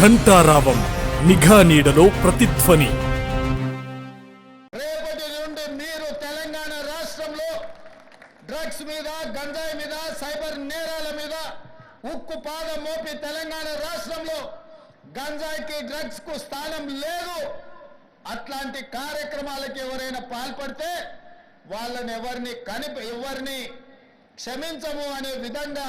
ఘంటారావం నిఘా నీడలో ప్రతిధ్వని. రేపటి నుండి మీరు తెలంగాణ రాష్ట్రంలో డ్రగ్స్ మీద గంజాయి మీద సైబర్ నేరాల మీద ఉక్కు పాదం మోపి తెలంగాణ రాష్ట్రంలో గంజాయికి డ్రగ్స్కు స్థానం లేదు. అట్లాంటి కార్యక్రమాలకు ఎవరైనా పాల్పడితే వాళ్ళని ఎవరిని కనిప ఎవరిని క్షమించము అనే విధంగా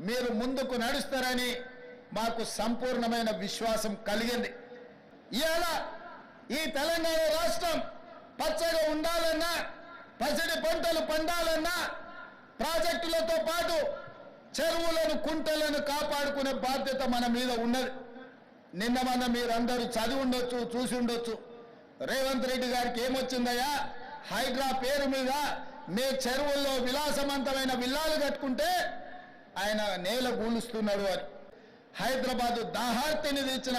మీరు ముందుకు నడుస్తారని మాకు సంపూర్ణమైన విశ్వాసం కలిగింది. ఇవాళ ఈ తెలంగాణ రాష్ట్రం పచ్చగా ఉండాలన్నా పసిడి పంటలు పండాలన్నా ప్రాజెక్టులతో పాటు చెరువులను కుంటలను కాపాడుకునే బాధ్యత మన మీద ఉన్నది. నిన్న మన మీరందరూ చదివి ఉండొచ్చు చూసి ఉండొచ్చు. రేవంత్ రెడ్డి గారికి ఏమొచ్చిందయ్యా? హైడ్రా పేరు మీద మీ చెరువుల్లో విలాసవంతమైన విల్లాలు కట్టుకుంటే ఆయన నేల గూలుస్తున్నాడు అని. హైదరాబాద్ దాహార్తిని తెచ్చిన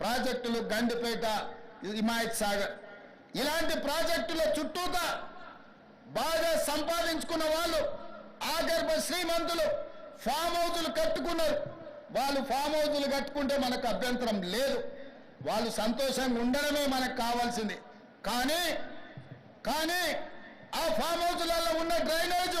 ప్రాజెక్టులు గండిపేట హిమాయత్ సాగర్. ఇలాంటి ప్రాజెక్టుల చుట్టూతా బాగా సంపాదించుకున్న వాళ్ళు ఆగర్భ శ్రీమంతులు ఫామ్ హౌజులు కట్టుకున్నారు. వాళ్ళు ఫామ్ హౌజులు కట్టుకుంటే మనకు అభ్యంతరం లేదు. వాళ్ళు సంతోషంగా ఉండడమే మనకు కావాల్సింది. కానీ కానీ ఆ ఫామ్ హౌజులలో ఉన్న డ్రైనేజ్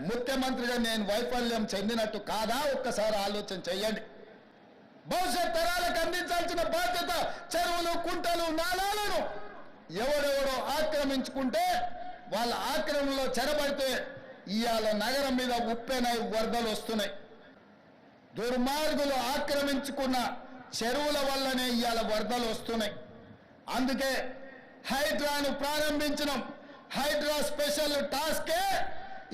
ముఖ్యమంత్రిగా నేను వైఫల్యం చెందినట్టు కాదా? ఒక్కసారి ఆలోచన చెయ్యండి భవిష్యత్ తరాలకు అందించాల్సిన బాధ్యత చెరువులు కుంటలు నాలాలను ఎవడెవడో ఆక్రమించుకుంటే వాళ్ళ ఆక్రమణలో చెరబడితే ఇవాళ నగరం మీద ఉప్పెనై వరదలు వస్తున్నాయి. దుర్మార్గులు ఆక్రమించుకున్న చెరువుల వల్లనే ఇవాళ వరదలు వస్తున్నాయి. అందుకే హైడ్రాను ప్రారంభించడం హైడ్రా స్పెషల్ టాస్కే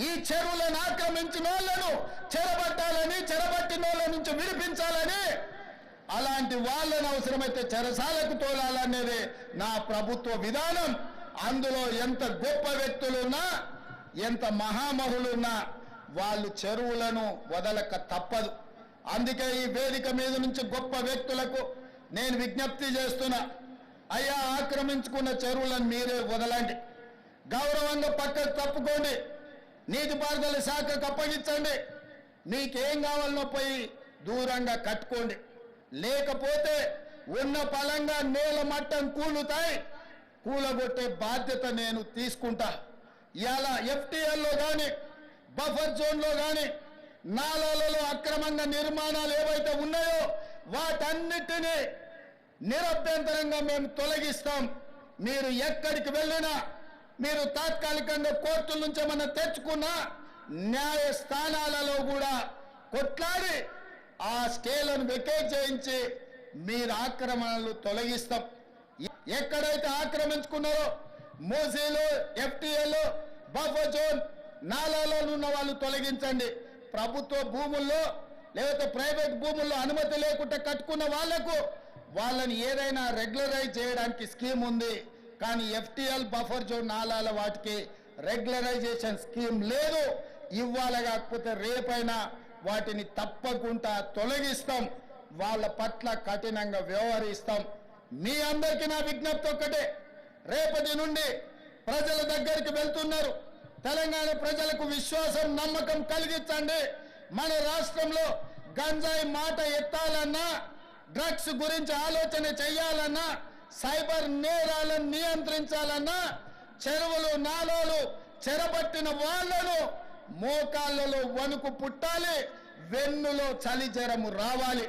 ఈ చెరువులను ఆక్రమించిన వాళ్ళను చెరబట్టాలని చెరబట్టిన వాళ్ళ నుంచి విడిపించాలని అలాంటి వాళ్ళని అవసరమైతే చెరసాలకు తోలాలనేది నా ప్రభుత్వ విధానం. అందులో ఎంత గొప్ప వ్యక్తులున్నా ఎంత మహామహులున్నా వాళ్ళు చెరువులను వదలక తప్పదు. అందుకే ఈ వేదిక మీద నుంచి గొప్ప వ్యక్తులకు నేను విజ్ఞప్తి చేస్తున్నా అయ్యా ఆక్రమించుకున్న చెరువులను మీరే వదలండి. గౌరవంగా పక్కకు తప్పుకోండి నీటిపారుదల శాఖకు అప్పగించండి. మీకేం కావాలనో పోయి దూరంగా కట్టుకోండి. లేకపోతే ఉన్న పలంగా నేల మట్టం కూలుతాయి. కూలగొట్టే బాధ్యత నేను తీసుకుంటా. ఇలా ఎఫ్టీఎల్లో కానీ బఫర్ జోన్లో కానీ నాలాలలో అక్రమంగా నిర్మాణాలు ఏవైతే ఉన్నాయో వాటన్నిటినీ నిరభ్యంతరంగా మేము తొలగిస్తాం. మీరు ఎక్కడికి వెళ్ళినా మీరు తాత్కాలికంగా కోర్టుల నుంచి ఏమన్నా తెచ్చుకున్న న్యాయ స్థానాలలో కూడా కొట్లాడి ఆ స్టేలను వెకేట్ చేయించి మీరు ఆక్రమణలు తొలగిస్తాం. ఎక్కడైతే ఆక్రమించుకున్నారో మోసీలు ఎఫ్టీఏలు బఫర్ జోన్ నాలాలో ఉన్న వాళ్ళు తొలగించండి. ప్రభుత్వ భూముల్లో లేకపోతే ప్రైవేట్ భూముల్లో అనుమతి లేకుండా కట్టుకున్న వాళ్ళకు వాళ్ళని ఏదైనా రెగ్యులరైజ్ చేయడానికి స్కీమ్ ఉంది. కానీ ఎఫ్టిఎల్ బఫర్ జోన్ నాలాల వాటికి రెగ్యులరైజేషన్ స్కీమ్ లేదు. ఇవ్వాలి కాకపోతే రేపైనా వాటిని తప్పకుండా తొలగిస్తాం. వాళ్ళ పట్ల కఠినంగా వ్యవహరిస్తాం. మీ అందరికీ నా విజ్ఞప్తి ఒక్కటే. రేపటి నుండి ప్రజల దగ్గరికి వెళ్తున్నారు. తెలంగాణ ప్రజలకు విశ్వాసం నమ్మకం కలిగించండి. మన రాష్ట్రంలో గంజాయి మాట ఎత్తాలన్నా డ్రగ్స్ గురించి ఆలోచన చేయాలన్నా సైబర్ నేరాలను నియంత్రించాలన్నా చెరువులు నాలోలు చెరబట్టిన వాళ్ళను మోకాళ్ళలో వణుకు పుట్టాలి వెన్నులో చలి జ్వరము రావాలి.